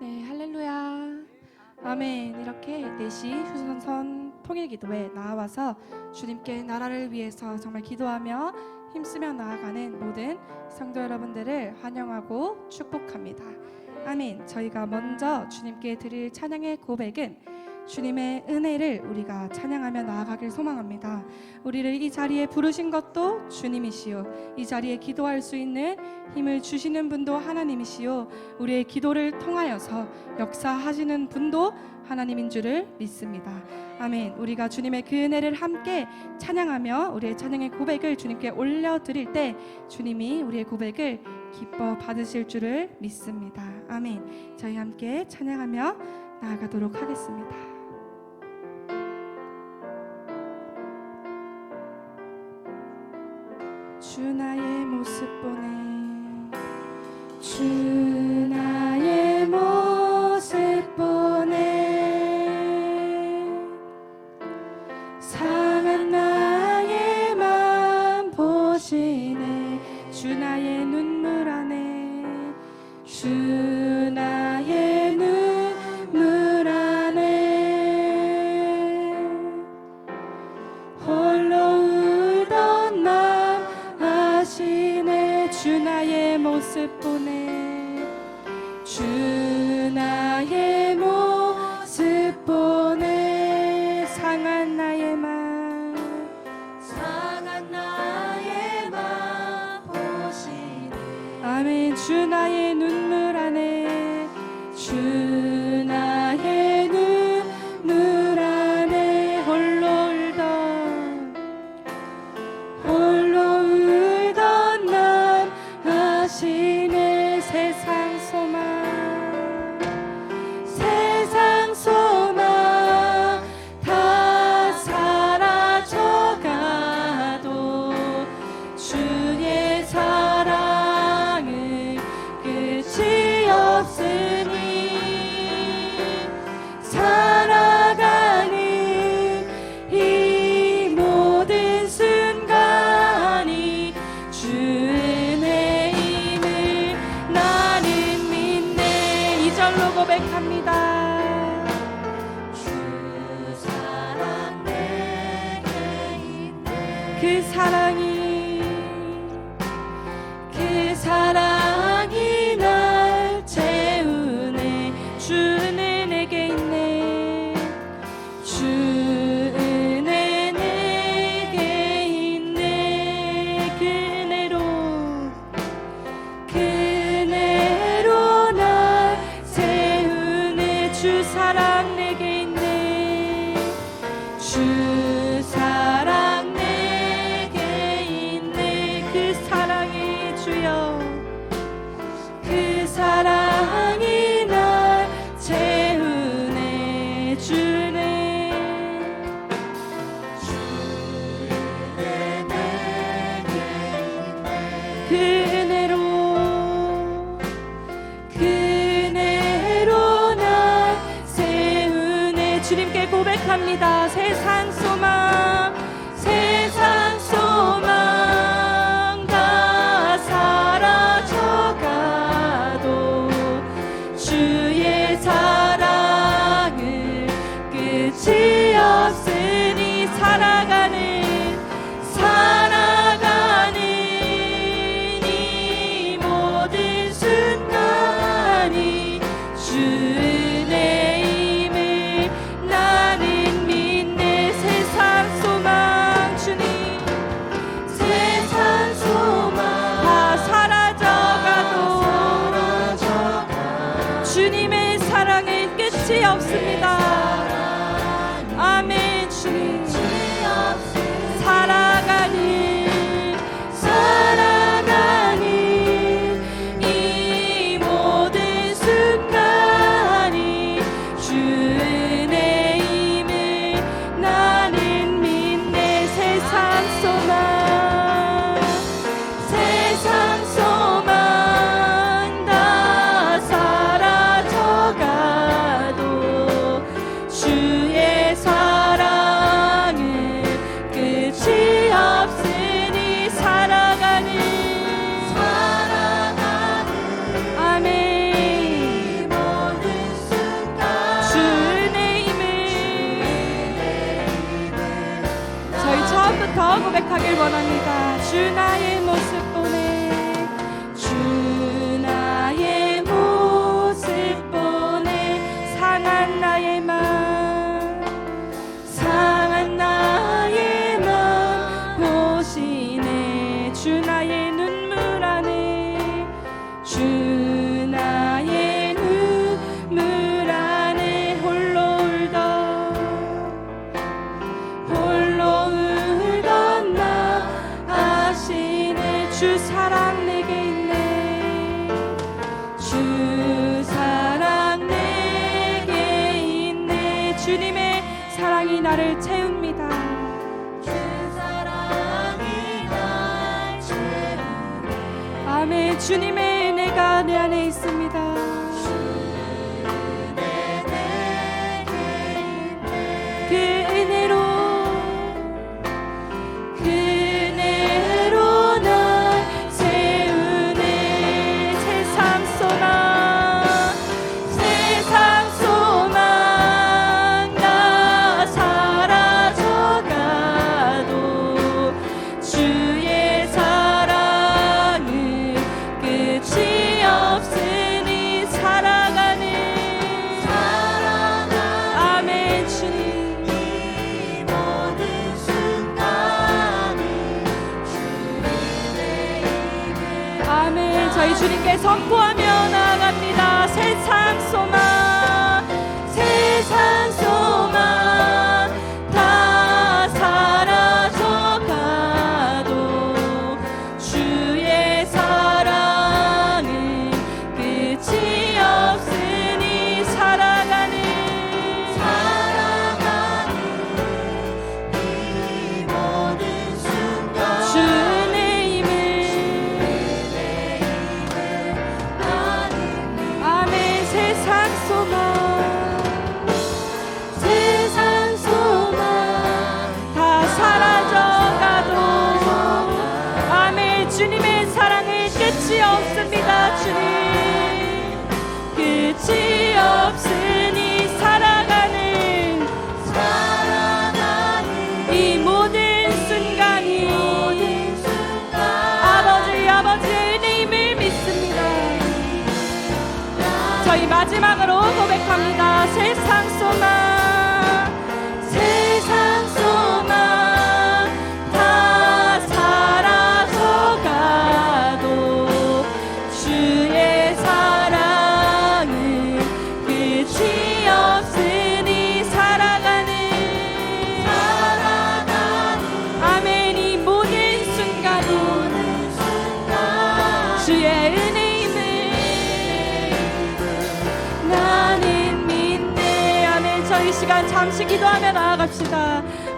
네, 할렐루야. 아멘. 이렇게 4시 휴선선 통일기도에 나와서 주님께 나라를 위해서 정말 기도하며 힘쓰며 나아가는 모든 성도 여러분들을 환영하고 축복합니다. 아멘. 저희가 먼저 주님께 드릴 찬양의 고백은 주님의 은혜를 우리가 찬양하며 나아가길 소망합니다. 우리를 이 자리에 부르신 것도 주님이시요. 이 자리에 기도할 수 있는 힘을 주시는 분도 하나님이시요. 우리의 기도를 통하여서 역사하시는 분도 하나님인 줄을 믿습니다. 아멘. 우리가 주님의 그 은혜를 함께 찬양하며 우리의 찬양의 고백을 주님께 올려드릴 때 주님이 우리의 고백을 기뻐 받으실 줄을 믿습니다. 아멘. 저희 함께 찬양하며 나아가도록 하겠습니다. 주 나의 모습 보네 주 주 나의 눈물 안에 주 고백합니다. 주 사랑 내게 있네. 그 사랑이 고백합니다. 세상 고백하길 원합니다. 주 나의 모습 보내 주님의 은혜가 내 안에 있습니다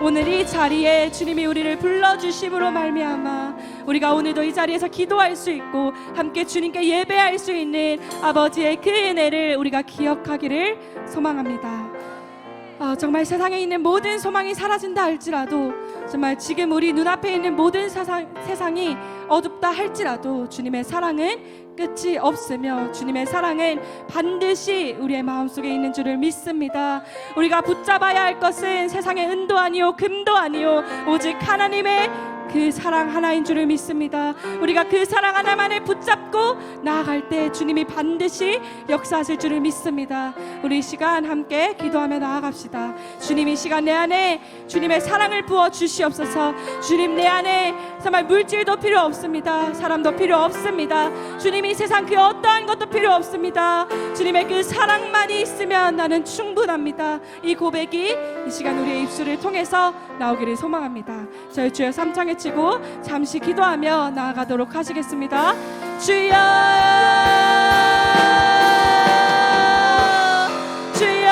오늘 이 자리에 주님이 우리를 불러주심으로 말미암아 우리가 오늘도 이 자리에서 기도할 수 있고 함께 주님께 예배할 수 있는 아버지의 그 은혜를 우리가 기억하기를 소망합니다. 아, 정말 세상에 있는 모든 소망이 사라진다 할지라도 정말 지금 우리 눈앞에 있는 모든 사상, 세상이 어둡다 할지라도 주님의 사랑은 끝이 없으며 주님의 사랑은 반드시 우리의 마음속에 있는 줄을 믿습니다. 우리가 붙잡아야 할 것은 세상의 은도 아니요 금도 아니요 오직 하나님의 그 사랑 하나인 줄을 믿습니다. 우리가 그 사랑 하나만을 붙잡고 나아갈 때 주님이 반드시 역사하실 줄을 믿습니다. 우리 이 시간 함께 기도하며 나아갑시다. 주님 이 시간 내 안에 주님의 사랑을 부어 주시옵소서. 주님 내 안에 정말 물질도 필요 없습니다. 사람도 필요 없습니다. 주님 이 세상 그 어떠한 것도 필요 없습니다. 주님의 그 사랑만이 있으면 나는 충분합니다. 이 고백이 이 시간 우리의 입술을 통해서 나오기를 소망합니다. 저희 주여 삼창 에 치고 잠시 기도하며 나아가도록 하시겠습니다. 주여 주여.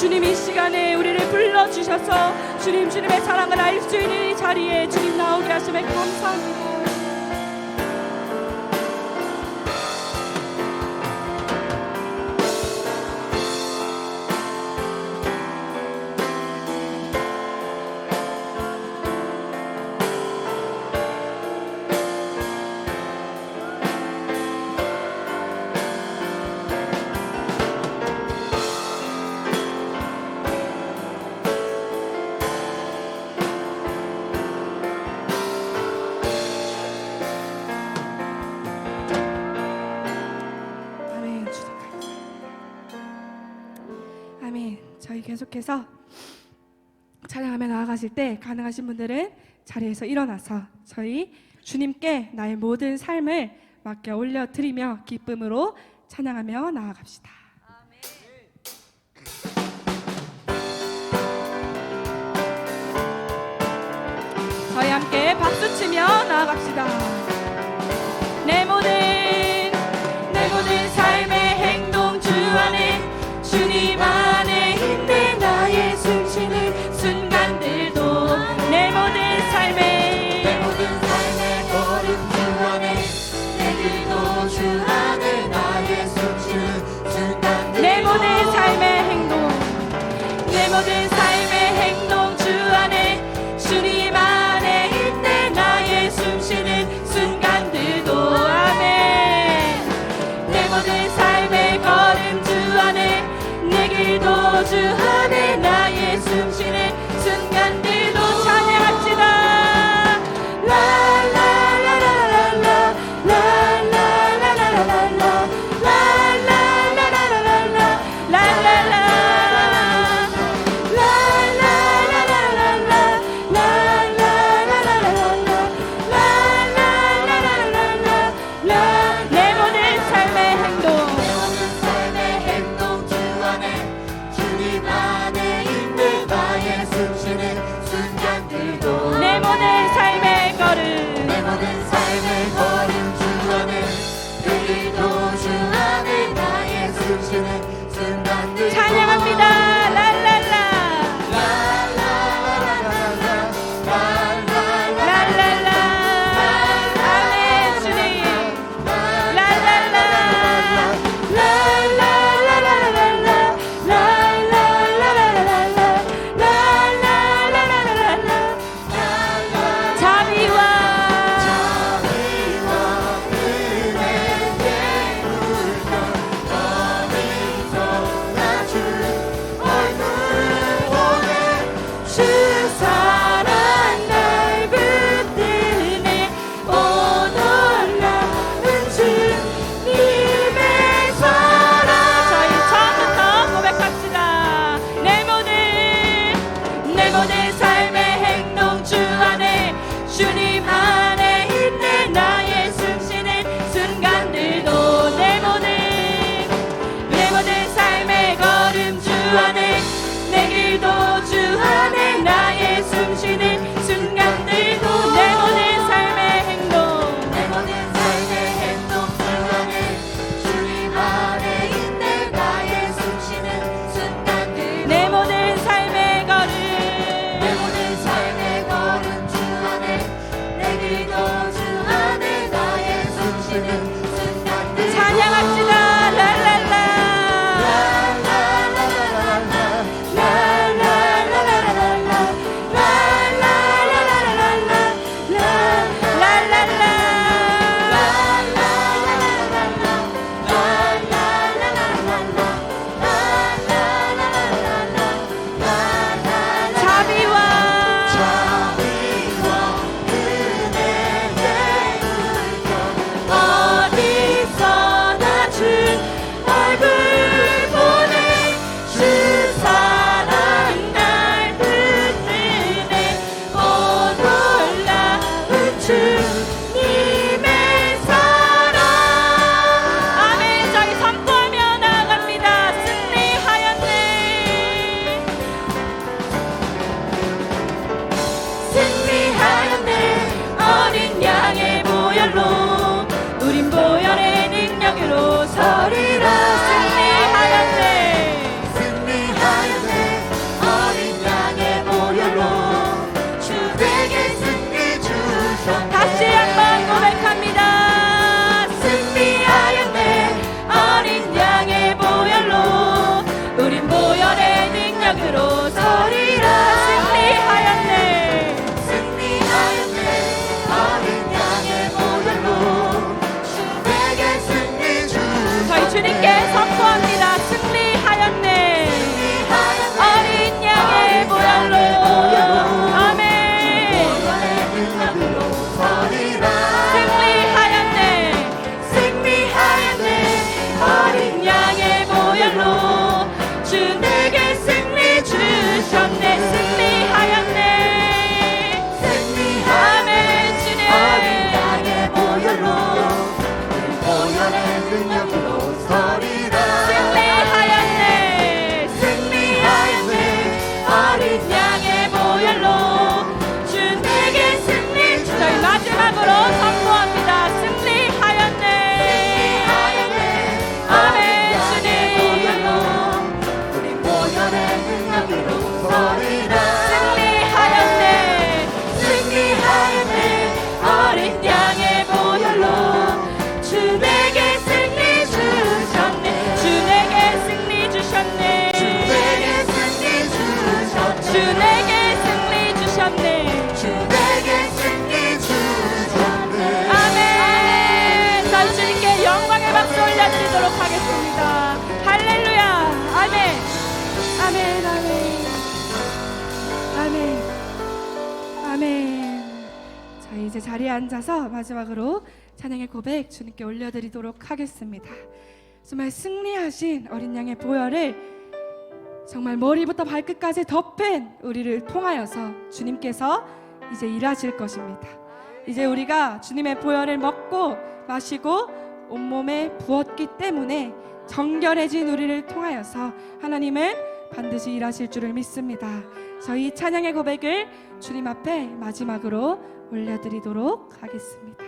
주님 이 시간에 우리를 불러 주셔서 주님 주님의 사랑을 알 수 있는 이 자리에 주님 나오게 하심에 감사합니다. 계속해서 찬양하며 나아가실 때 가능하신 분들은 자리에서 일어나서 저희 주님께 나의 모든 삶을 맡겨 올려드리며 기쁨으로 찬양하며 나아갑시다. 저희 함께 박수치며 나아갑시다. 내 모든 Hallelujah. 이제 자리에 앉아서 마지막으로 찬양의 고백 주님께 올려드리도록 하겠습니다. 정말 승리하신 어린 양의 보혈을 정말 머리부터 발끝까지 덮은 우리를 통하여서 주님께서 이제 일하실 것입니다. 이제 우리가 주님의 보혈을 먹고 마시고 온몸에 부었기 때문에 정결해진 우리를 통하여서 하나님은 반드시 일하실 줄을 믿습니다. 저희 찬양의 고백을 주님 앞에 마지막으로 올려드리도록 하겠습니다.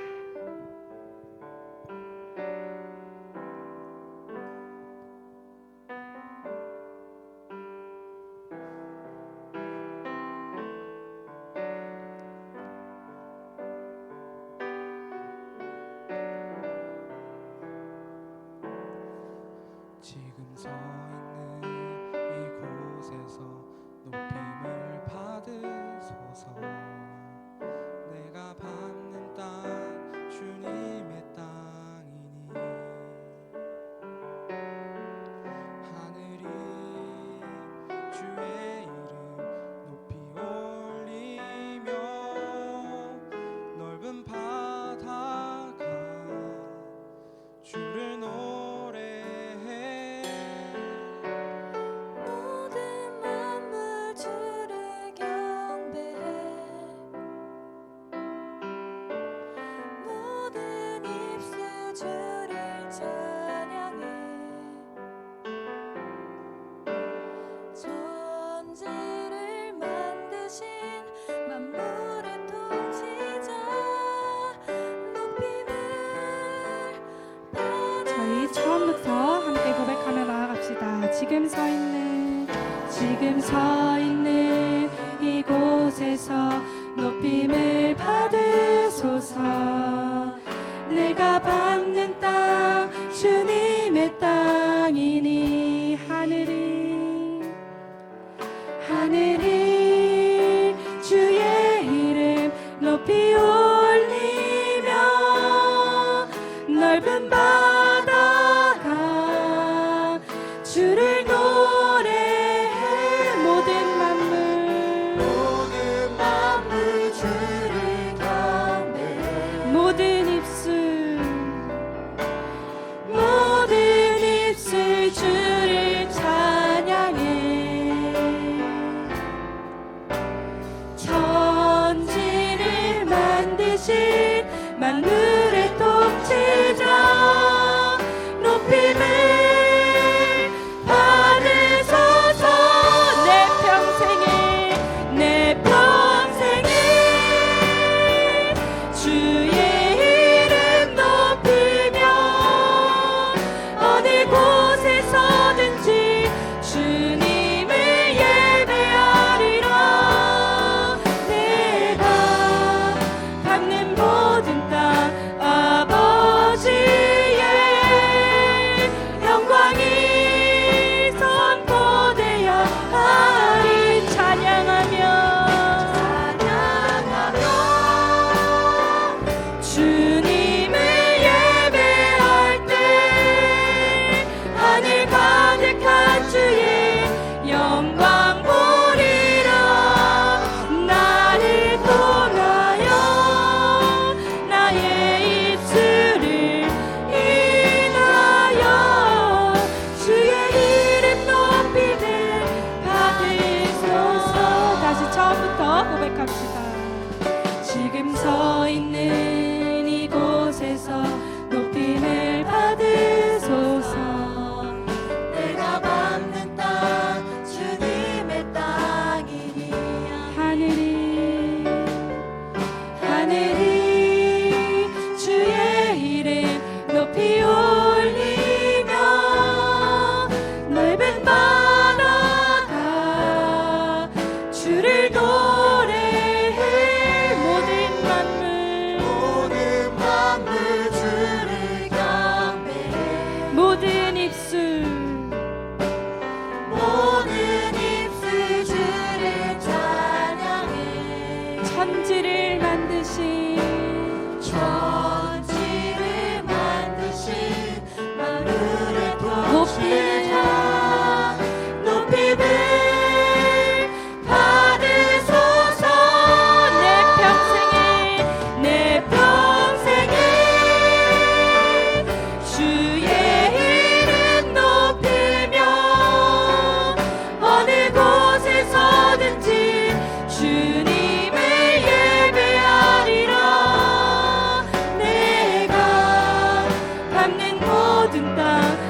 tentar.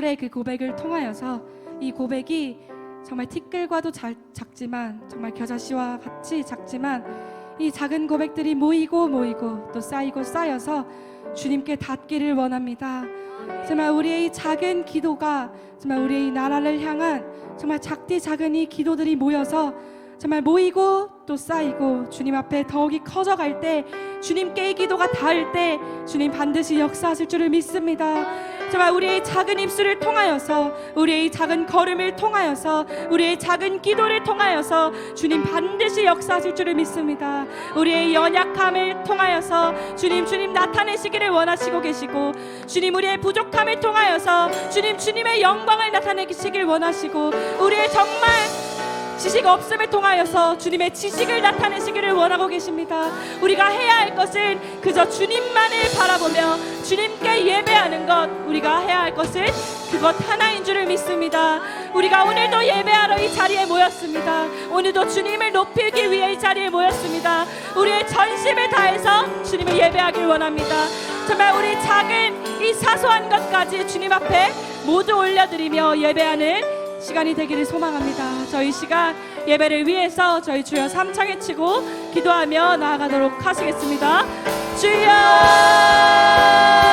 입술의 그 고백을 통하여서 이 고백이 정말 티끌과도 잘, 작지만 정말 겨자씨와 같이 작지만 이 작은 고백들이 모이고 모이고 또 쌓이고 쌓여서 주님께 닿기를 원합니다. 정말 우리의 이 작은 기도가 정말 우리의 이 나라를 향한 정말 작디 작은 이 기도들이 모여서 정말 모이고 또 쌓이고 주님 앞에 더욱이 커져갈 때 주님께 이 기도가 닿을 때 주님 반드시 역사하실 줄을 믿습니다. 정말 우리의 작은 입술을 통하여서 우리의 작은 걸음을 통하여서 우리의 작은 기도를 통하여서 주님 반드시 역사하실 줄을 믿습니다. 우리의 연약함을 통하여서 주님 주님 나타내시기를 원하시고 계시고 주님 우리의 부족함을 통하여서 주님 주님의 영광을 나타내시길 원하시고 우리의 정말 지식 없음을 통하여서 주님의 지식을 나타내시기를 원하고 계십니다. 우리가 해야 할 것은 그저 주님만을 바라보며 주님께 예배하는 것. 우리가 해야 할 것은 그것 하나인 줄을 믿습니다. 우리가 오늘도 예배하러 이 자리에 모였습니다. 오늘도 주님을 높이기 위해 이 자리에 모였습니다. 우리의 전심을 다해서 주님을 예배하길 원합니다. 정말 우리 작은 이 사소한 것까지 주님 앞에 모두 올려드리며 예배하는 시간이 되기를 소망합니다. 저희 시간 예배를 위해서 저희 주여 삼창에 치고 기도하며 나아가도록 하시겠습니다. 주여!